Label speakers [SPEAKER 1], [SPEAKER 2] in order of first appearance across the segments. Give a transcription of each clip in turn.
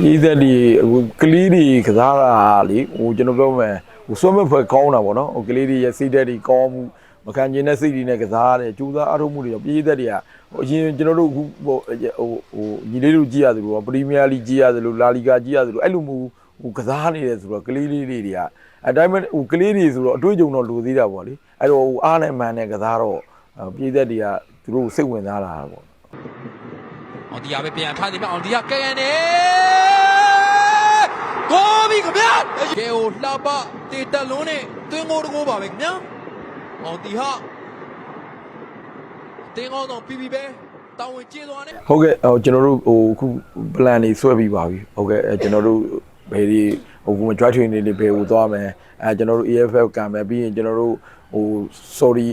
[SPEAKER 1] ပြည်သက်ဒီအခုကလေးတွေကစားတာလေဟိုကျွန်တော်ပြောမယ်ဟိုစွမ်းမဲ့ဖွဲ့ကောင်းတာပေါ့နော်ဟိုကလေးတွေရဲ့စိတ်ဓာတ်တွေကောင်းမှုမခံကျင်တဲ့စိတ်တွေနဲ့ကစားတယ်ကြိုးစားအထုပ်မှုတွေရောပြည်သက်တွေကဟိုအရင်ကျွန်တော်တို့အခုဟိုဟိုဟိုညီလေးတို့ကြည့်ရတယ်လို့ပရီးမီးယားလိကြည့်ရတယ်လို့လာလီဂါကြည့်ရတယ်လို့အဲ့လိုမျိုးဟိုကစားနေတယ်ဆိုတော့ကလေးလေးတွေတွေကအတိုင်းမဲ့ဟိုကလေးတွေဆိုတော့အတွေ့အကြုံတော့လိုသေးတာပေါ့လေအဲ့တော့ဟိုအားနဲ့မှန်နဲ့ကစားတော့ပြည်သက်တွေကသူတို့စိတ်ဝင်စားလာတာပေါ့
[SPEAKER 2] အောင်ဒီယာပဲပြန်ထားနေမှာအောင်ဒီယာကဲကန်နေကိုဘီခင်ဗျာကဲကိုလှပတေတက်လုံးနဲ့တွင်းကိုတကိုးပါပဲခင်ဗျာအောင်ဒီဟာတင်းကောင်းတော့ပြီးပြီပဲတောင်းဝင်ကျေးသွားနဲ့
[SPEAKER 1] ဟုတ်ကဲ့ဟိုကျွန်တော်တို့ဟိုအခု plan တွေဆွဲပြီးပါပြီဟုတ်ကဲ့အဲကျွန်တော်တို့ဘယ်ဒီဟိုကမ join train တွေဘယ်ကိုသွားမယ်အဲကျွန်တော်တို့ AFF ကံမယ်ပြီးရင်ကျွန်တော်တို့ဟို sorry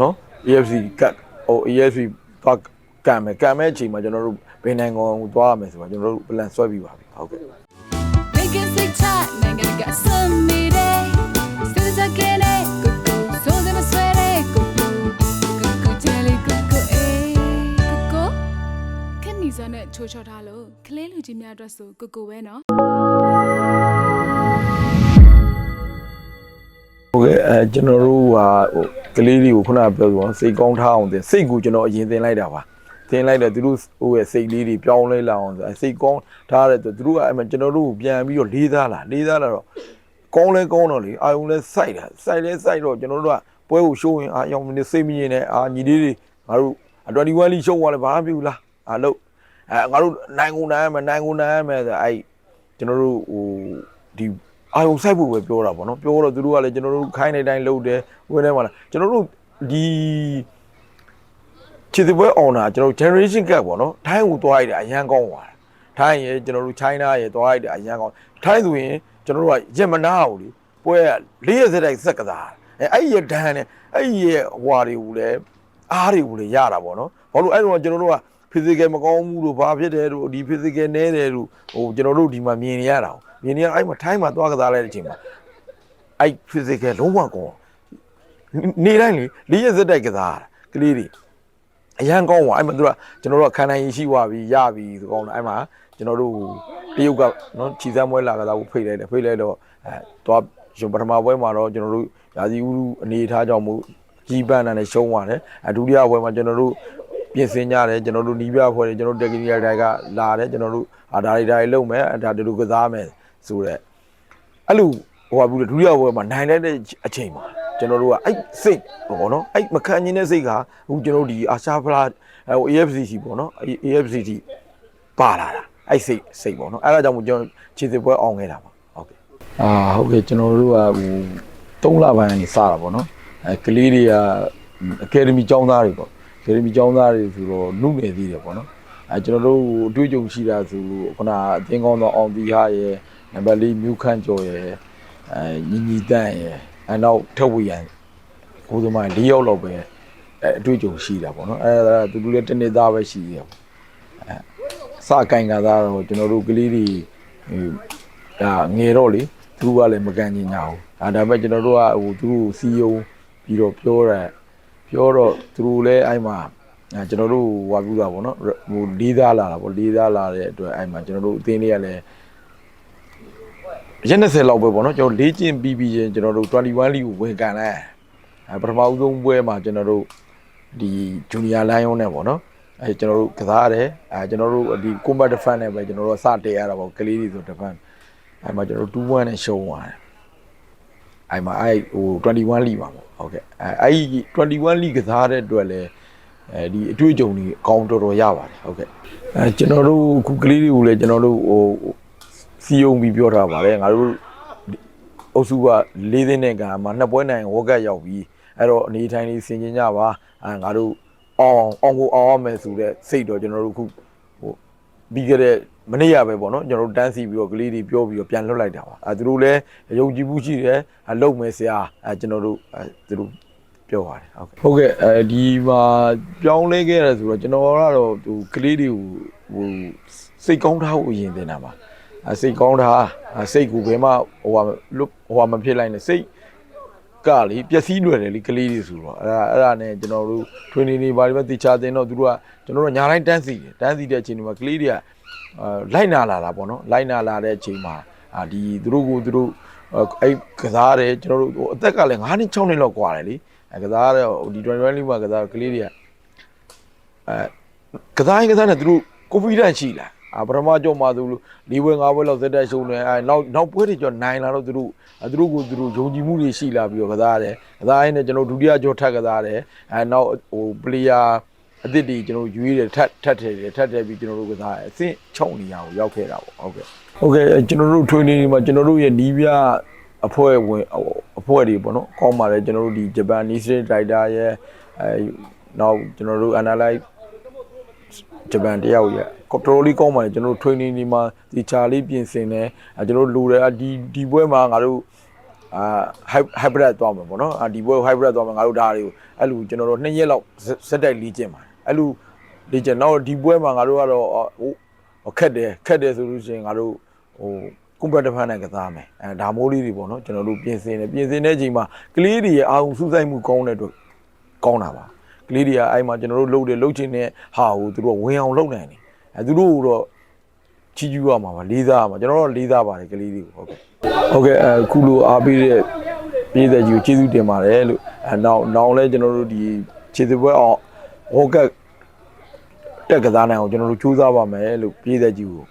[SPEAKER 1] နော် AFC ကတ်ဟို AFC သွား ကံမယ်ကံမဲ့အချိန်မှာကျွန်တော်တို့ဘယ်နိုင်ငံကိုသွားရမယ်ဆိုတော့ကျွန်တော်တို့ plan ဆွဲပြီးပါပြီဟုတ်ကဲ့
[SPEAKER 3] Making sick time, နိုင်ငံကစမ်းနေတယ်စူးစမ်းခဲ့တဲ့ကိုကိုစိုးစမ်းမဆွဲတဲ့ကိုကိုကိုကိုချယ်လီကိုကိုအေးကိုကိုခက်နီစနဲ့ချိုးချော်ထားလို့ကလေးလူကြီးများအတွက်ဆိုကိုကိုပဲနော်
[SPEAKER 1] ဟုတ်ကဲ့အဲကျွန်တော်တို့ဟာဟိုကလေးတွေကိုခုနကပြောဆိုစိတ်ကောင်းထားအောင်တင်စိတ်ကိုကျွန်တော်အရင်သင်လိုက်တာပါ သင်လိုက်တော့သူတို့ဟိုရဲ့စိတ်လေးတွေပြောင်းလဲလာအောင်ဆိုအဲစိတ်ကောင်းထားတဲ့သူတို့ကအဲ့မှာကျွန်တော်တို့ကိုပြန်ပြီးတော့လေးသားလာလေးသားလာတော့ကောင်းလဲကောင်းတော့လေအာယုံလဲစိုက်တာစိုက်လဲစိုက်တော့ကျွန်တော်တို့ကပွဲကိုရှိုးရင်အာယောင်မနေစိတ်မရင်နဲ့အာညီလေးတွေငါတို့21လီရှုံးသွားလဲဘာမှမပြုလားအာလို့အဲငါတို့နိုင်ကုန်နိုင်ရမယ်နိုင်ကုန်နိုင်ရမယ်ဆိုအဲ့ကျွန်တော်တို့ဟိုဒီအာယုံဆိုင်ဖို့ပဲပြောတာပေါ့နော်ပြောတော့သူတို့ကလည်းကျွန်တော်တို့ခိုင်းနေတိုင်းလုပ်တယ်ဝင်နေမှာလားကျွန်တော်တို့ဒီ ခြေစပွဲအောင်တာကျွန်တော်တို့ generation gap ပေါ့နော်ထိုင်းကိုသွားလိုက်တာအရန်ကောင်းသွားတာထိုင်းရဲ့ကျွန်တော်တို့ China ရဲ့သွားလိုက်တာအရန်ကောင်းထိုင်းဆိုရင်ကျွန်တော်တို့ကရက်မနာဘူးလေပွဲကလေးရက်စက်တိုက်စက်ကစားအဲအဲ့ဒီရဒန်နဲ့အဲ့ဒီရဟွာတွေကိုလည်းအားတွေကိုလည်းရတာပေါ့နော်ဘာလို့အဲ့တော့ကျွန်တော်တို့က physical မကောင်းဘူးလို့ဘာဖြစ်တယ်လို့ဒီ physical နဲတယ်လို့ဟိုကျွန်တော်တို့ဒီမှာမြင်နေရတာကိုမြင်နေရအဲ့မှာထိုင်းမှာသွားကစားလိုက်တဲ့အချိန်မှာအဲ့ physical လုံးဝကောင်းနေတိုင်းလေလေးရက်စက်တိုက်ကစားတာကလေးတွေ အရန်ကောင်းသွားအဲ့မှာသူကကျွန်တော်တို့ကခံနိုင်ရရှိသွားပြီရပြီဆိုကောင်းတယ်အဲ့မှာကျွန်တော်တို့တရုတ်ကနော်ခြိစမ်းပွဲလာကစားဖို့ဖိတ်လိုက်တယ်ဖိတ်လိုက်တော့အဲသွားရှင်ပထမပွဲမှာတော့ကျွန်တော်တို့ရာသီဥတုအနေအထားကြောင့်မို့ကြီးပန်းတာနဲ့ရှုံးသွားတယ်အဒုတိယပွဲမှာကျွန်တော်တို့ပြင်ဆင်ကြတယ်ကျွန်တော်တို့နီးပြဖွဲ့တယ်ကျွန်တော်တို့တက်ကနီယာတိုင်ကလာတယ်ကျွန်တော်တို့အာဒါတွေဒါတွေလုံမယ်ဒါတို့ကစားမယ်ဆိုတော့အဲ့လိုဟိုဟာဘူးလေဒုတိယဘွယ်မှာနိုင်လိုက်တဲ့အချိန်မှာ ကျွန်တော်တို့ကအဲ့စိတ်ပေါ့နော်အဲ့မခံကျင်တဲ့စိတ်ကအခုကျွန်တော်တို့ဒီအာရှဖလားဟို AFCC ပေါ့နော် AFCC ပါလာတာအဲ့စိတ်စိတ်ပေါ့နော်အဲ့ဒါကြောင့်မို့ကျွန်တော်ခြေစစ်ပွဲအောင်ခဲ့တာပါဟုတ်ကဲ့အာဟုတ်ကဲ့ကျွန်တော်တို့ကဟို3လပိုင်းကနေစတာပေါ့နော်အဲကလေးတွေကအကယ်ဒမီကျောင်းသားတွေပေါ့ကယ်ဒမီကျောင်းသားတွေဆိုတော့နှုတ်နေသေးတယ်ပေါ့နော်အဲကျွန်တော်တို့အတွေ့အကြုံရှိတာဆိုလို့ခုနအသင်းကောင်းသောအောင်တီဟာရဲ့နံပါတ်၄မြူခန့်ကျော်ရဲ့အဲညီညီတန့်ရဲ့ အဲနောက်ထက်ဝေရန်ကိုယ်သမား၄ယောက်လောက်ပဲအဲအတွေ့အကြုံရှိတာပေါ့နော်အဲဒါသူတို့လည်းတနေ့သားပဲရှိတယ်ပေါ့အဲစကင်ကသားတော့ကျွန်တော်တို့ကလေးတွေဟိုဒါငယ်တော့လေသူတို့ကလည်းမကန်ကျင်ကြဘူးအဲဒါပေမဲ့ကျွန်တော်တို့ကဟိုသူတို့စီယုံပြီးတော့ပြောတာပြောတော့သူတို့လည်းအဲ့မှာအဲကျွန်တော်တို့ဟွာပြူတာပေါ့နော်ဟိုလေးသားလာတာပေါ့လေးသားလာတဲ့အတွက်အဲ့မှာကျွန်တော်တို့အသင်းလေးကလည်း ရက်20လောက်ပဲပေါ့နော်ကျွန်တော်လေးကျင်ပြီးပြီးချင်းကျွန်တော်တို့21လီကိုဝင်ကန်လိုက်အဲပထမဦးဆုံးပွဲမှာကျွန်တော်တို့ဒီဂျူနီယာလိုင်းယွန်းနဲ့ပေါ့နော်အဲကျွန်တော်တို့ကစားရတယ်အဲကျွန်တော်တို့ဒီ combat defense နဲ့ပဲကျွန်တော်တို့စတည်ရတာပေါ့ကလေးတွေဆို defense အဲမှာကျွန်တော်တို့2-1နဲ့ရှုံးသွားတယ်အဲ့မှာအဲ့ဟို21လီပါပေါ့ဟုတ်ကဲ့အဲအဲ့ဒီ21လီကစားတဲ့အတွက်လည်းအဲဒီအတွေ့အကြုံတွေအကောင်းတော်တော်ရပါတယ်ဟုတ်ကဲ့အဲကျွန်တော်တို့ခုကလေးတွေကိုလည်းကျွန်တော်တို့ဟို စီယုံပြီးပြောထားပါတယ်ငါတို့အုပ်စုက၄သိန်းနဲ့ကမှနှစ်ပွဲနိုင်ဝက်ကတ်ရောက်ပြီးအဲ့တော့အနေထိုင်လေးဆင်ကျင်ကြပါအဲငါတို့အောင်အောင်ကိုအောင်ရမယ်ဆိုတဲ့စိတ်တော့ကျွန်တော်တို့ခုဟိုပြီးခဲ့တဲ့မနေ့ရပဲပေါ့နော်ကျွန်တော်တို့တန်းစီပြီးတော့ကလေးတွေပြောပြီးတော့ပြန်လွတ်လိုက်တာပါအဲသူတို့လည်းယုံကြည်မှုရှိတယ်အလုပ်မယ်ဆရာအဲကျွန်တော်တို့အဲသူတို့ပြောပါတယ်ဟုတ်ကဲ့ဟုတ်ကဲ့အဲဒီမှာပြောင်းလဲခဲ့ရဆိုတော့ကျွန်တော်ကတော့ဟိုကလေးတွေကိုဟိုစိတ်ကောင်းထားဖို့အရင်တင်တာပါအဲ စိတ်ကောင်းထားအဲစိတ်ကိုဘယ်မှဟိုဟာလွတ်ဟိုဟာမဖြစ်လိုက်နဲ့စိတ် ကလေပျက်စီးလွယ်တယ်လေကလေးတွေဆိုတော့အဲ့ဒါအဲ့ဒါနဲ့ကျွန်တော်တို့ training တွေဘာတွေပဲတေချာတင်တော့သူတို့ကကျွန်တော်တို့ညာတိုင်းတန်းစီတယ်တန်းစီတဲ့အချိန်တွေမှာကလေးတွေက အာလိုက်နာလာတာပေါ့နော်လိုက်နာလာတဲ့အချိန်မှာအာဒီသူတို့ကိုသူတို့အဲ့ကစားတယ်ကျွန်တော်တို့ဟိုအသက်ကလည်း9နှစ်6နှစ်လောက်กว่าတယ်လေအဲကစားတယ်ဟိုဒီ20လေးမှာကစားကလေးတွေကအဲကစားရင်ကစားနေသူတို့ကိုဖီဒန့်ရှိလားအာ ပထမကြောမှာသူ၄ဘွဲ၅ဘွဲလောက်ဇက်တက်ရှုံးတယ်အဲနောက်နောက်ပွဲတွေကျော်နိုင်လာတော့သူတို့သူတို့ကိုသူတို့ယုံကြည်မှုတွေရှိလာပြီးတော့ကစားတယ်ကစားရင်လည်းကျွန်တော်ဒုတိယကြောထပ်ကစားတယ်အဲနောက်ဟိုပလေယာအသစ်တွေကျွန်တော်ရွေးတယ်ထပ်ထပ်ထည့်တယ်ထပ်ထည့်ပြီးကျွန်တော်တို့ကစားတယ်အဆင့်6နေရာကိုရောက်ခဲ့တာပေါ့ဟုတ်ကဲ့ဟုတ်ကဲ့ကျွန်တော်တို့ training တွေမှာကျွန်တော်တို့ရဲ့နီးပြအဖွဲ့ဝင်အဖွဲ့တွေပေါ့နော်ကောင်းပါတယ်ကျွန်တော်တို့ဒီ Japanese Rider ရဲ့အဲနောက်ကျွန်တော်တို့ analyze ဂျပန်တယောက်ရဲ့တော်တော်လေးကောင်းပါတယ်ကျွန်တော်တို့ training ဒီမှာဒီချာလေးပြင်ဆင်တယ်အဲကျွန်တော်တို့လိုတယ်ဒီဒီပွဲမှာငါတို့အာ hybrid သွားမှာပေါ့နော်အာဒီပွဲ hybrid သွားမှာငါတို့ဒါတွေကိုအဲ့လိုကျွန်တော်တို့2ရက်လောက်စက်တိုက်လေ့ကျင့်ပါတယ်အဲ့လိုလေ့ကျင့်တော့ဒီပွဲမှာငါတို့ကတော့ဟိုခက်တယ်ခက်တယ်ဆိုလို့ရှိရင်ငါတို့ဟိုကွန်ပျူတာဖန်နဲ့ကစားမယ်အဲဒါမိုးလေးတွေပေါ့နော်ကျွန်တော်တို့ပြင်ဆင်တယ်ပြင်ဆင်တဲ့အချိန်မှာကလေးတွေရဲ့အာရုံစူးစိုက်မှုကောင်းတဲ့အတွက်ကောင်းတာပါ ကလေးတွေကအဲ့မှာကျွန်တော်တို့လှုပ်တယ်လှုပ်ချင်းတဲ့ဟာကိုသူတို့ကဝင်အောင်လှုပ်နိုင်တယ်အဲသူတို့ကတော့ချီးကျူးရမှာပါလေးစားရမှာကျွန်တော်တို့လေးစားပါတယ်ကလေးတွေကိုဟုတ်ကဲ့ဟုတ်ကဲ့အခုလိုအားပေးတဲ့ပြည်သက်ကြီးကိုကျေးဇူးတင်ပါတယ်လို့အဲနောက်နောက်လဲကျွန်တော်တို့ဒီခြေစပွဲအောင်ဝေါကတ်တက်ကစားနိုင်အောင်ကျွန်တော်တို့ကြိုးစားပါမယ်လို့ပြည်သက်ကြီးကို